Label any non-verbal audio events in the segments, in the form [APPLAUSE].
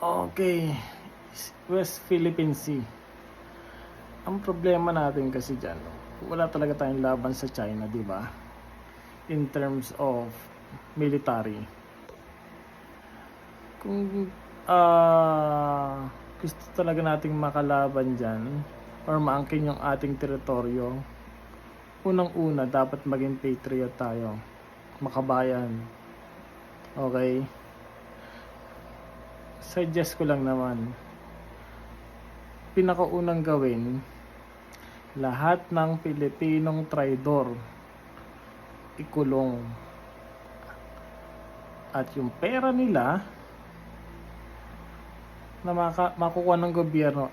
Okay, West Philippine Sea. Ang problema natin kasi dyan, wala talaga tayong laban sa China, di ba? In terms of military. Kung ah gusto talaga nating makalaban dyan or maangkin yung ating teritoryo, unang-una dapat maging patriot tayo. Makabayan. Okay? Suggest ko lang naman pinakaunang gawin lahat ng Pilipinong traidor ikulong. At yung pera nila na maka, makukuha ng gobyerno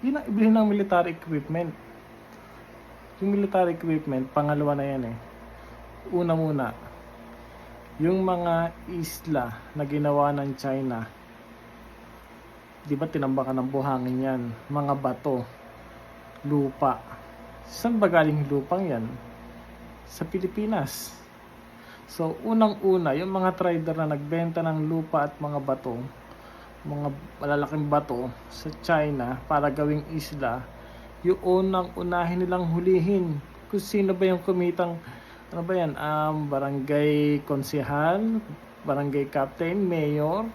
yun ang ibilhin ng military equipment. Yung military equipment pangalawa na yan eh. Una muna yung mga isla na ginawa ng China di ba tinambakan ng buhangin yan? Mga bato. Lupa. Saan ba galing lupang yan? Sa Pilipinas. So unang una yung mga trader na nagbenta ng lupa at mga bato mga malalaking bato sa China para gawing isla yung unang unahin nilang hulihin kung sino ba yung kumitang ano ba yan? Um, barangay konsehal barangay captain mayor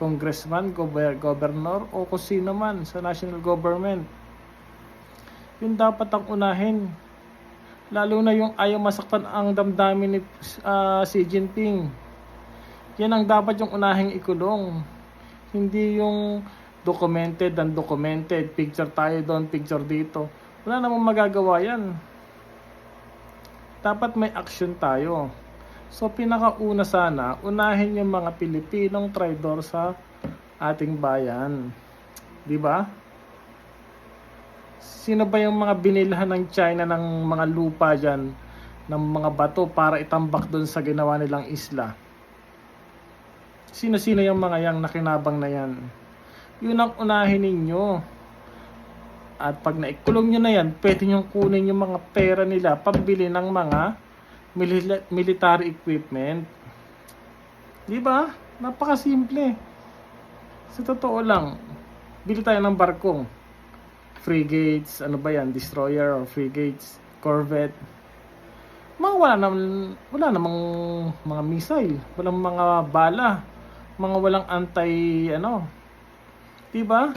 congressman, gober- governor o kung sino man sa national government. Yun dapat ang unahin. Lalo na yung ayaw masaktan ang damdamin ni ah, Xi Jinping. Yan ang dapat yung unahing ikulong. Hindi yung documented and documented. Picture tayo doon, picture dito. Wala namang magagawa yan. Dapat may action tayo. So pinakauna sana, unahin yung mga Pilipinong traidor sa ating bayan. 'Di ba? Sino ba yung mga binilhan ng China ng mga lupa diyan ng mga bato para itambak doon sa ginawa nilang isla? Sino-sino yung mga yang nakinabang na yan? Yun ang unahin ninyo. At pag naikulong nyo na yan, pwede nyo kunin yung mga pera nila pambili ng mga military equipment. Di ba? Napakasimple. Sa totoo lang, bili tayo ng barko. Frigates, ano ba yan? Destroyer or frigates, corvette. Mga wala namang, wala namang mga missile, walang mga bala, mga walang anti, ano, di ba?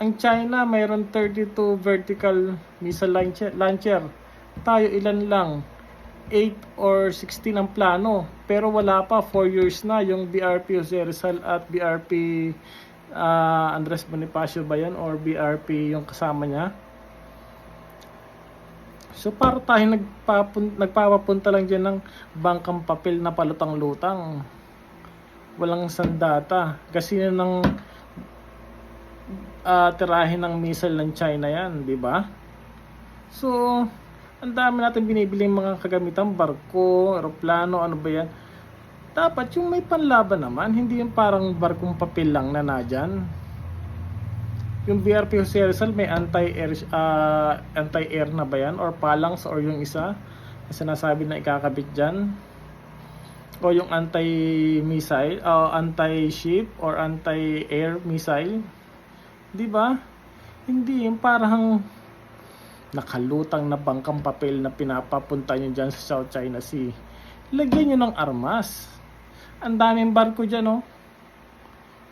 Ang China mayroon 32 vertical missile launcher. Tayo ilan lang? 8 or 16 ang plano. Pero wala pa, 4 years na yung BRP Jose Rizal at BRP ah, Andres Bonifacio ba yan? Or BRP yung kasama niya. So para tayo nagpapun nagpapapunta lang dyan ng bangkang papel na palutang-lutang. Walang sandata. Kasi na ng ah, tirahin ng missile ng China yan, di ba? So, ang dami natin binibiling mga kagamitan, barko, aeroplano, ano ba yan. Dapat yung may panlaban naman, hindi yung parang barkong papel lang na nadyan. Yung BRP Jose Rizal may anti-air ah, anti-air na ba yan? Or palangs or yung isa na sinasabi na ikakabit dyan? O yung anti-missile, o anti-ship or anti-air missile? Di ba? Hindi yung parang nakalutang na bangkang papel na pinapapunta nyo dyan sa South China Sea. Lagyan nyo ng armas. Ang daming barko dyan, oh.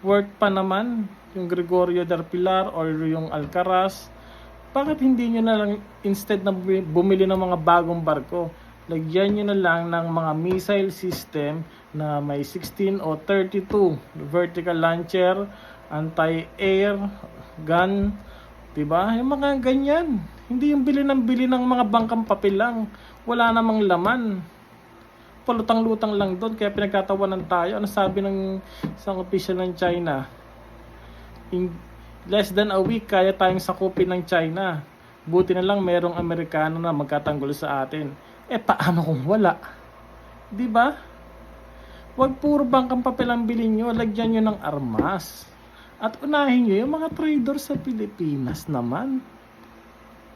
Worth pa naman yung Gregorio del Pilar or yung Alcaraz. Bakit hindi nyo na lang, instead na bumi- bumili ng mga bagong barko, lagyan nyo na lang ng mga missile system na may 16 o 32 vertical launcher, anti-air, gun, Diba? Yung mga ganyan. Hindi yung bili ng bili ng mga bangkang papel lang. Wala namang laman. Palutang-lutang lang doon. Kaya pinagtatawanan tayo. Ano sabi ng isang official ng China? In less than a week, kaya tayong sakupin ng China. Buti na lang merong Amerikano na magkatanggol sa atin. Eh, paano kung wala? Di ba? Huwag puro bangkang papel ang bilhin nyo. Lagyan nyo ng armas. At unahin nyo yung mga trader sa Pilipinas naman.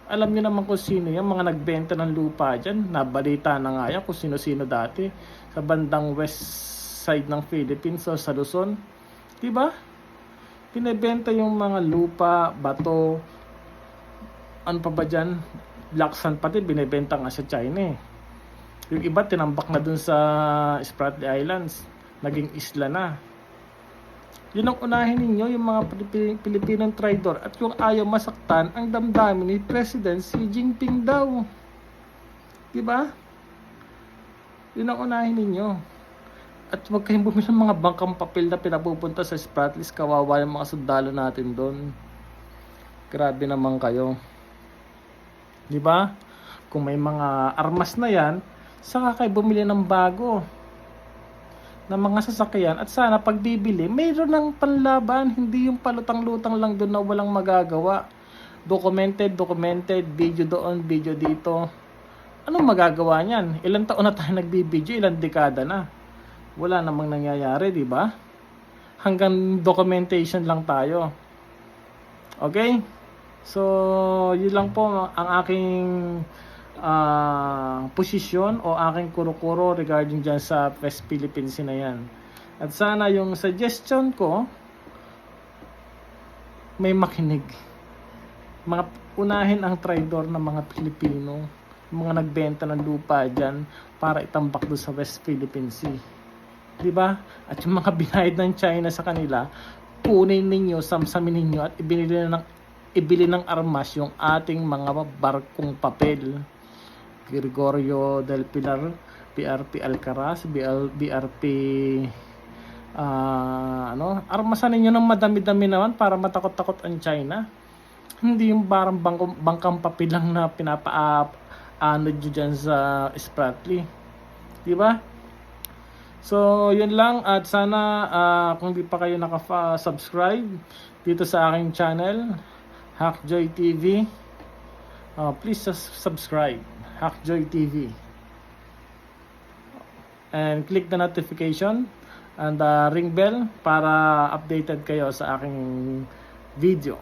Alam nyo naman kung sino yung mga nagbenta ng lupa dyan. Nabalita na nga yan kung sino-sino dati sa bandang west side ng Philippines o sa Luzon. Diba? Binebenta yung mga lupa, bato, ano pa ba dyan? Black sand pati, binebenta nga sa China eh. Yung iba, tinambak na dun sa Spratly Islands. Naging isla na. Yun ang unahin ninyo, yung mga Pilipi- Pilipinong traidor at yung ayaw masaktan ang damdamin ni President Xi Jinping daw. Di ba? Yun ang unahin ninyo. At huwag kayong bumili ng mga bangkang papel na pinapupunta sa Spratlys. Kawawa yung mga sundalo natin doon. Grabe naman kayo. Di ba? Kung may mga armas na yan, saka kayo bumili ng bago ng mga sasakyan at sana pag bibili, mayroon ng panlaban, hindi yung palutang-lutang lang doon na walang magagawa. Documented, documented, video doon, video dito. Anong magagawa niyan? Ilang taon na tayo nagbibideo, ilang dekada na. Wala namang nangyayari, di ba? Hanggang documentation lang tayo. Okay? So, yun lang po ang aking ah, posisyon o aking kuro-kuro regarding dyan sa West Philippines na yan. At sana yung suggestion ko, may makinig. Mga unahin ang traidor ng mga Pilipino, mga nagbenta ng lupa dyan para itambak doon sa West Philippine Sea. 'Di ba? At yung mga [LAUGHS] binayad ng China sa kanila, kunin ninyo, samsamin ninyo at ibili ng ibili ng armas yung ating mga barkong papel. Gregorio del Pilar, PRP Alcaraz, BL, BRP ah ano, armasan ninyo ng madami-dami naman para matakot-takot ang China. Hindi yung parang bangkang, bangkang papel lang na pinapa ano nyo dyan sa Spratly. Di ba? So, yun lang at sana ah, kung di pa kayo naka-subscribe dito sa aking channel, Hackjoy TV, ah, please subscribe, Hackjoy TV and click the notification and the ring bell para updated kayo sa aking video.